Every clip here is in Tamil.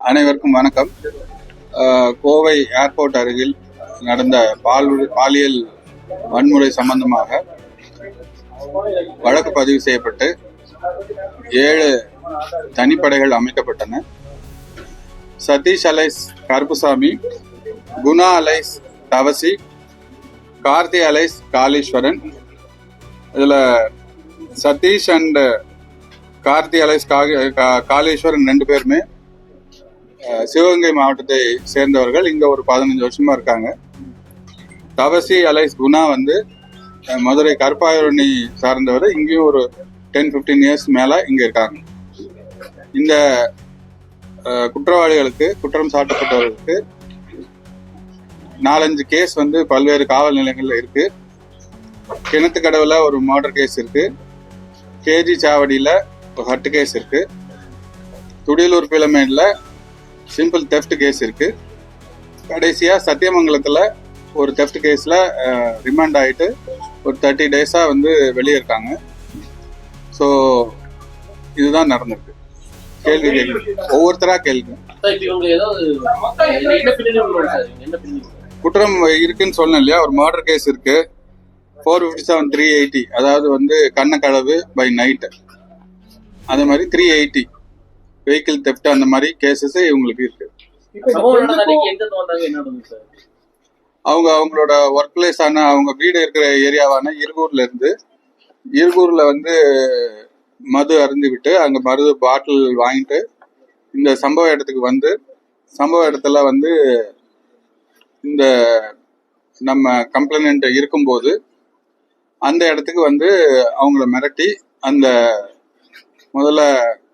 அனைவருக்கும் வணக்கம். கோவை ஏர்போர்ட் அருகில் நடந்த பால் பாலியல் வன்முறை சம்பந்தமாக வழக்கு பதிவு செய்யப்பட்டு ஏழு தனிப்படைகள் அமைக்கப்பட்டன. Sathish alias Karuppusamy Guna alias Thavasi Karthi alias Kaleeswaran. இதில் சதீஷ் அண்ட் கார்த்தி அலைஸ் கா- காளீஸ்வரன் ரெண்டு பேருமே சிவகங்கை மாவட்டத்தை சேர்ந்தவர்கள் இங்க ஒரு பதினஞ்சு வருஷமா இருக்காங்க. தவசி அலைஸ் குணா வந்து மதுரை கருப்பாயூரணி சார்ந்தவர் இங்கேயும் ஒரு டென் 15 இயர்ஸ் மேல இங்க இருக்காங்க. இந்த குற்றவாளிகளுக்கு குற்றம் சாட்டப்பட்டவர்களுக்கு நாலஞ்சு கேஸ் வந்து பல்வேறு காவல் நிலையங்களில் இருக்கு. கிணத்து கடவுல ஒரு மர்டர் கேஸ் இருக்கு. கேஜி சாவடியில ஒரு ஹட்டு கேஸ் இருக்கு. துடியலூர் பிளமேட்ல சிம்பிள் தெஃப்ட் கேஸ் இருக்கு. கடைசியா சத்தியமங்கலத்துல ஒரு தெஃப்ட் கேஸ்ல ரிமாண்ட் ஆயிட்டு ஒரு தேர்ட்டி டேஸா வந்து வெளியே இருக்காங்க ஸோ இதுதான் நடந்திருக்கு. கேள்வி கேள்வி ஒவ்வொருத்தரா கேள்வி குற்றம் இருக்குன்னு சொன்னேன் இல்லையா? ஒரு மர்டர் கேஸ் இருக்கு. Four fifty seven three eighty அதாவது வந்து கண்ணக்களவு பை நைட்டு அதே மாதிரி த்ரீ எயிட்டி வெஹிக்கிள் தெஃப்ட் அந்த மாதிரி கேசஸ் இவங்களுக்கு இருக்கு. சம்பவம் நடந்த அன்னைக்கு எங்க இருந்து வந்தாங்க? என்ன நடந்தது சார் அவங்க அவங்களோட ஒர்க் பிளேஸ் ஆன அவங்க வீடு இருக்கிற ஏரியாவான இருகூர்ல இருந்து இருகூர்ல வந்து மது அருந்து விட்டு அங்க மது பாட்டில் வாங்கிட்டு இந்த சம்பவ இடத்துக்கு வந்து சம்பவ இடத்துல வந்து இந்த நம்ம கம்ப்ளைண்ட் இருக்கும்போது அந்த இடத்துக்கு வந்து அவங்கள மிரட்டி அந்த முதல்ல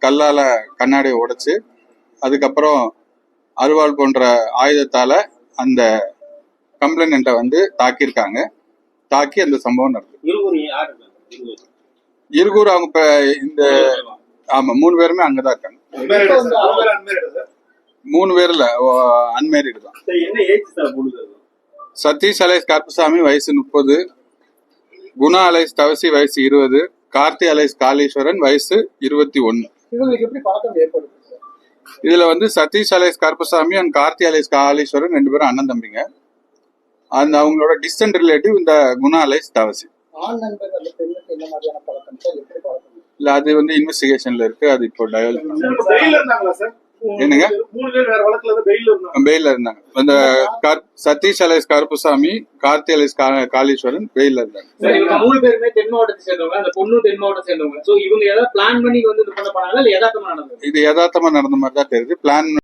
கல்லால கண்ணாடியை உடைச்சு அதுக்கப்புறம் அருவாள் போன்ற ஆயுதத்தால அந்த கம்ப்ளைண்ட்டை வந்து தாக்கியிருக்காங்க. தாக்கி அந்த சம்பவம் நடக்குது. இருகூர் அவங்க இப்ப இந்த ஆமா மூணு பேருமே அங்கதான் இருக்காங்க. மூணு பேர்ல அன்மேரிடு தான். சதீஷ் அலைஸ் கருப்பசாமி வயசு முப்பது குணா அலைஸ் தவசி வயசு இருபது கார்த்தி அலைஸ் காளீஸ்வரன் வயசு இருபத்தி ஒன்னு. இதுல வந்து Sathish alias Karuppasamy and Karthi alias Kaleeswaran ரெண்டு பேரும் அண்ணன் தம்பிங்க. அந்த அவங்களோட டிஸ்டன்ட் ரிலேட்டிவ் இந்த குணா அலைஸ் தவசி. இல்ல அது வந்து இன்வெஸ்டிகேஷன்ல இருக்கு. அது இப்போ சார் என்னங்க? பெயில்ல இருந்தாங்க. அந்த சதீஷ் அலைஸ் கருப்புசாமி கார்த்தி அலைஸ் காளீஸ்வரன் வெயில்ல இருந்தாங்க. சார் இவங்க மூணு பேருமே தென் மாவட்டத்தை சேர்ந்தவங்க அந்த பொண்ணு தென் மாவட்டத்தை சேர்ந்தவங்க. சோ இவங்க ஏதாவது பிளான் பண்ணி வந்து இது பண்ண போனாங்களா? இல்ல யதார்த்தமா நடந்தது? இது யதார்த்தமா நடந்த மாதிரி தான் தெரியுது. பிளான்